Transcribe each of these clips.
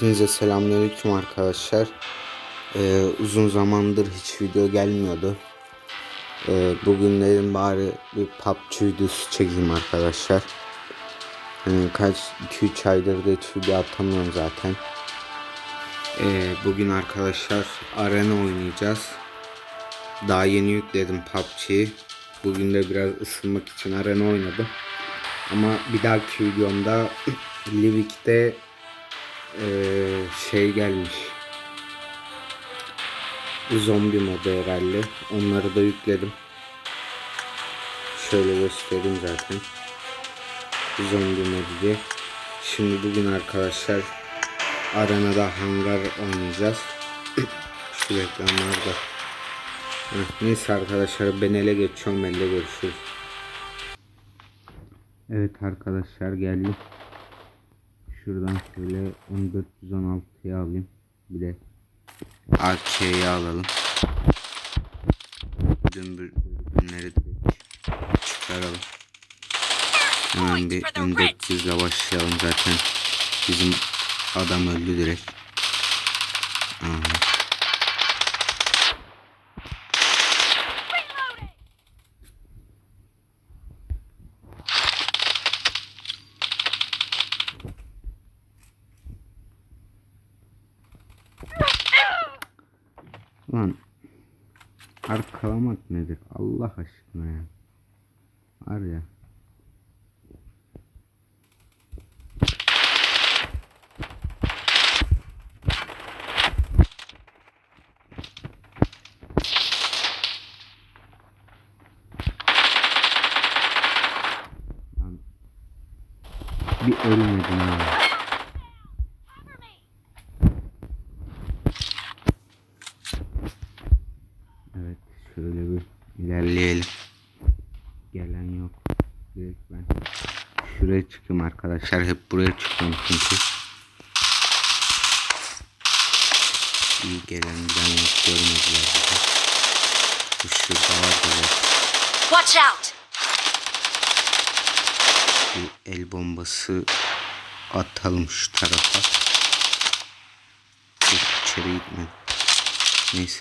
Hepinize selamünaleyküm arkadaşlar. Ee, uzun zamandır hiç video gelmiyordu. Ee, bugün bari bir PUBG videosu çekeyim arkadaşlar. Hani kaç 2-3 aydır da video atamıyorum zaten. Ee, bugün arkadaşlar arena oynayacağız. Daha yeni yükledim PUBG'yi. Bugün de biraz ısınmak için arena oynadım. Ama bir dahaki videomda Livik'te ee, şey gelmiş. Zombi modu herhalde. Onları da yükledim. Şöyle göstereyim zaten. Zombi modu diye. Şimdi bugün arkadaşlar arenada hangar oynayacağız. Şu reklamlarda. Neyse arkadaşlar ben ele geçiyorum elle görüşürüz. Evet arkadaşlar geldim. Şuradan şöyle 1416'yı alayım. Bir de AK'yi alalım. Dün bir ürünleri çıkaralım. Hemen bir 1400 ile başlayalım zaten. Bizim adam öldü direkt. Aha. Lan arkalamak nedir Allah aşkına ya. Var ya. Bir ölmedim ya. Evet şöyle bir ilerleyelim. Gelen yok. Direkt ben şuraya çıkayım arkadaşlar. Hep buraya çıkıyorum çünkü. İyi gelen giden yok görmediler bizi. Bu şurada var da Watch out! bir el bombası atalım şu tarafa. Dur, içeri gitme. Neyse.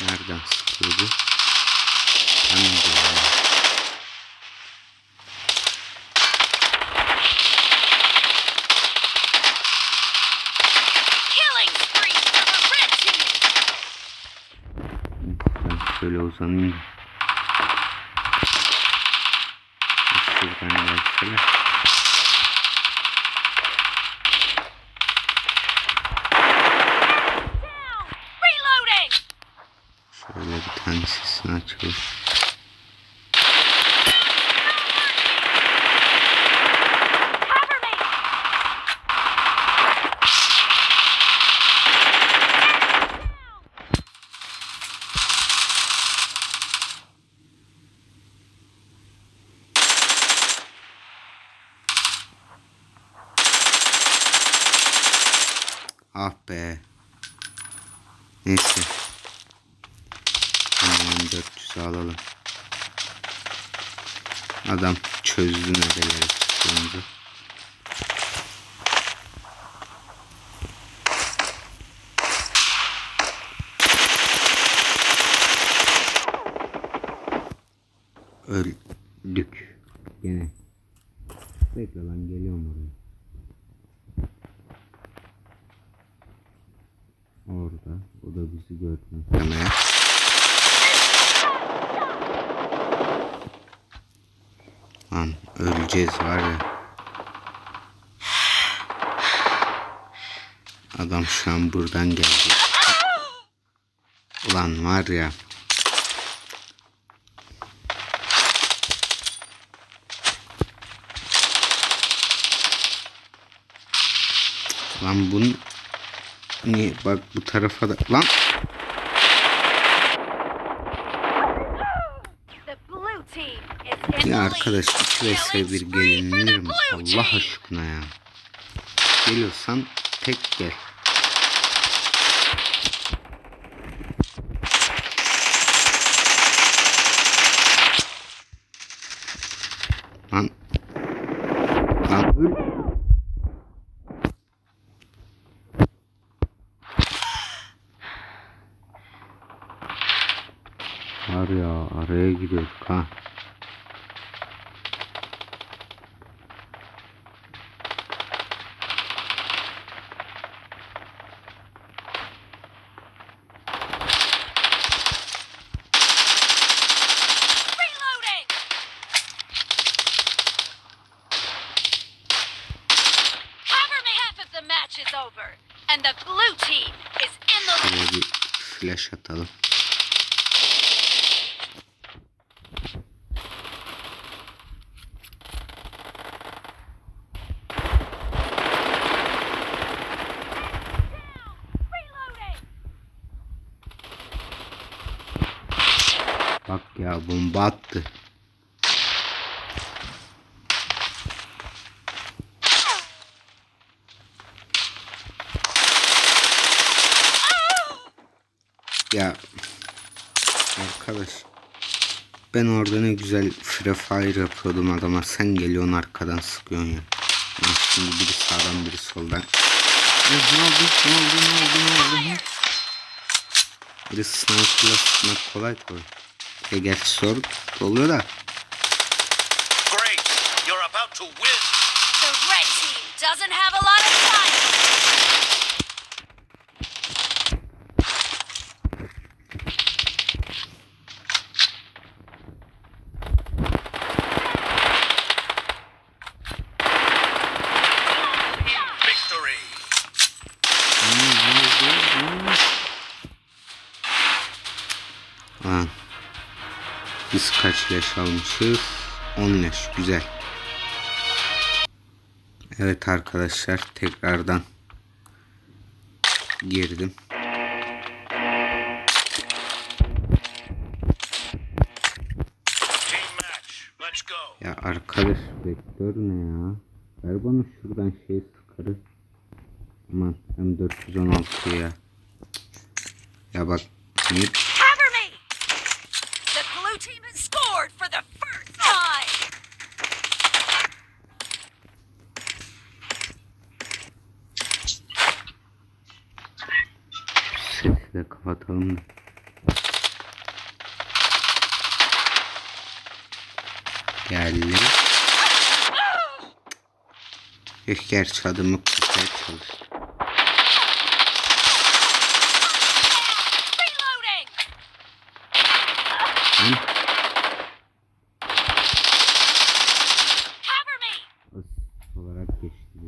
Nereden sıkıldı? Ben de yani. Killing spree for the red team! Ben şöyle uzanayım. Şuradan gelsene. Şöyle bir tane sesini açalım. Cover me! Ah be. Neyse. 400 alalım. Adam çözdü nereleri tuttuğumuzu. Öldük. Gene. Bekle lan geliyorum oraya. Orada. O da bizi gördü muhtemelen. Lan öleceğiz var ya. Adam şu an buradan geldi. Ulan var ya. Lan bunun Niye bak bu tarafa da lan The blue team is in ya arkadaş lead. 2 vs 1 Killing spree for the gelinir mi Allah aşkına ya geliyorsan tek gel. Lan. Lan öl. Var ya araya gidiyorduk ha. Şuraya bir flash atalım. Bak ya bomba attı. Ya arkadaş ben orada ne güzel free fire yapıyordum adama sen geliyorsun arkadan sıkıyorsun ya. ya şimdi biri sağdan biri soldan. Ya ne oldu ne oldu ne oldu ne oldu? Biri sniper'la sıkmak kolay tabii. E gerçi zor oluyor da. Great! You're about to win! The red team doesn't have a lot of Biz kaç leş almışız? 10 leş. Güzel. Evet arkadaşlar tekrardan girdim. Ya arkadaş vektör ne ya? Ver bana şuradan şey sıkarı. Aman M416 ya. Ya bak niye sesi de kapatalım. Geldi. Eh, gerçi adımı kusmaya çalıştı. Olarak geçti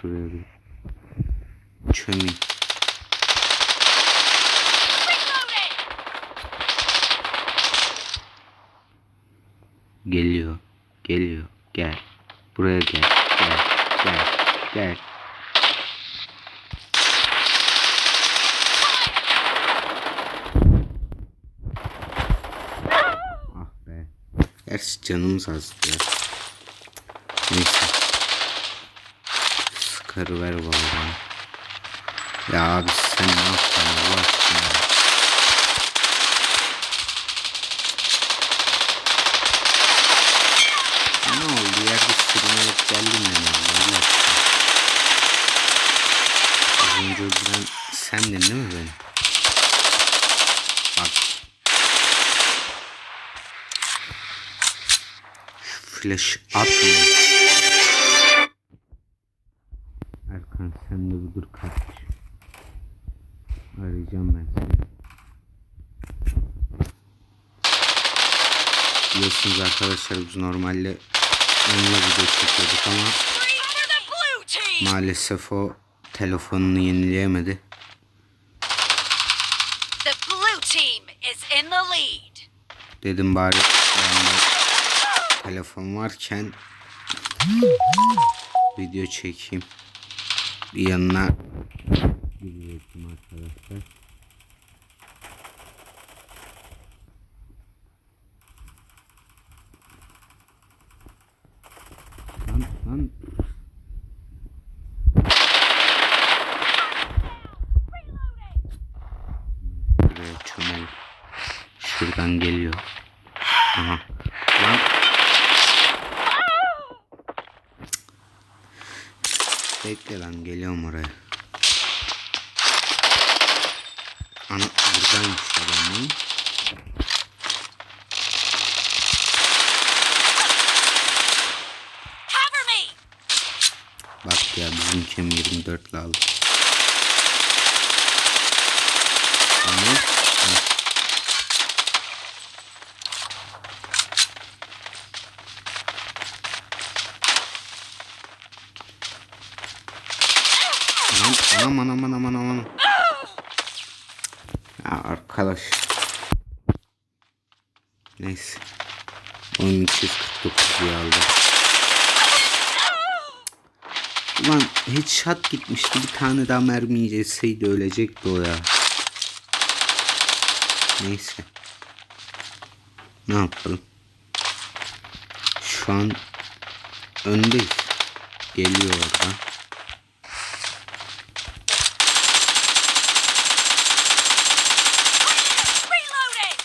şuraya bir çömeyim. Geliyor. Geliyor. Gel. Buraya gel. Gel. Gel. Gel. Ah be. Gerçi canımız azdı ya. Neyse. Sıkarı ver vallahi. Ya abi sen ne yaptın Allah aşkına. Ne oldu? Yerde sürünerek geldim ben Allah aşkına. Az önce öldüren sendin değil mi beni? Bak. Şu flash atma. Erkan sen de bir dur kardeşim. Arayacağım ben seni. Biliyorsunuz arkadaşlar biz normalde onunla video çekiyorduk ama maalesef o telefonunu yenileyemedi. Dedim bari bende telefon varken video çekeyim. Bir yanına gidecektim arkadaşlar. çömel. Şuradan geliyor. Aha. Lan. Bekle lan geliyorum oraya. Ana buradaymış me! Bak ya bizimki M24 aldı. Tamam. Hı. Anam anam anam anam anam. Ya arkadaş. Neyse. Oyun 249 aldı. Ulan headshot gitmişti. Bir tane daha mermi yeseydi ölecekti o ya. Neyse. Ne yapalım? Şu an öndeyiz. Geliyor oradan. Reloading!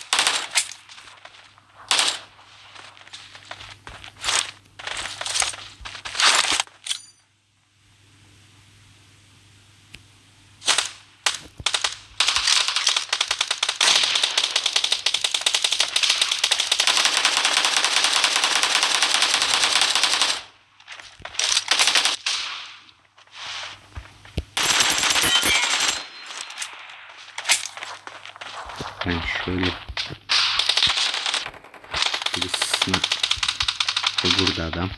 Ben şöyle birisine o burada adam.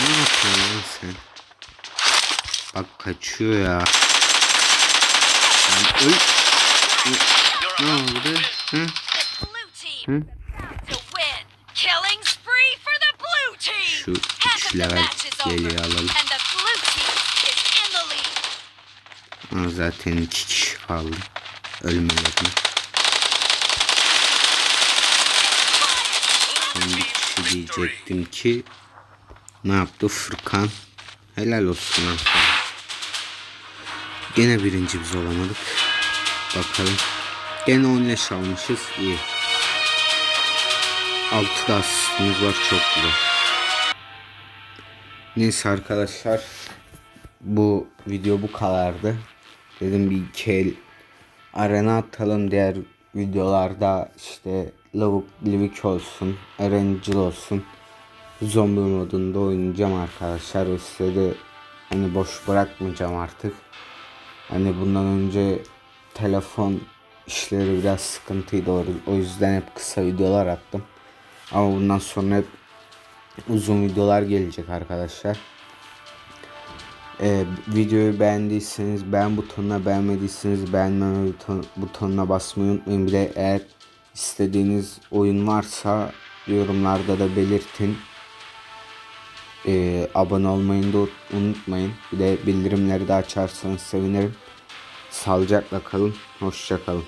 Ne yapıyorsun sen? Bak kaçıyor ya. Lan öl. Ne oldu? Hı? Hı? to win. Killing spree for the blue team. Şu Half of üç the level match is over, geliyor alalım. and the blue team is in the lead. Ama zaten iki kişi kaldı. Ölmelerine. Son bir diyecektim ki ne yaptı Furkan? Helal olsun lan. Gene birinci biz olamadık. Bakalım. Gene 10 leş almışız. iyi. 6 da asistimiz var çok güzel. Neyse arkadaşlar. Bu video bu kadardı. Dedim bir iki arena atalım diğer videolarda işte lavuk livik olsun, erencil olsun. Zombi modunda oynayacağım arkadaşlar. Ve size de hani boş bırakmayacağım artık. Hani bundan önce telefon işleri biraz sıkıntıydı. O- yüzden hep kısa videolar attım. Ama bundan sonra hep uzun videolar gelecek arkadaşlar. Ee, videoyu beğendiyseniz beğen butonuna beğenmediyseniz beğenmeme buton, butonuna basmayı unutmayın. Bir de eğer istediğiniz oyun varsa yorumlarda da belirtin. Ee, abone olmayı da unutmayın. Bir de bildirimleri de açarsanız sevinirim. Sağlıcakla kalın. Hoşça kalın.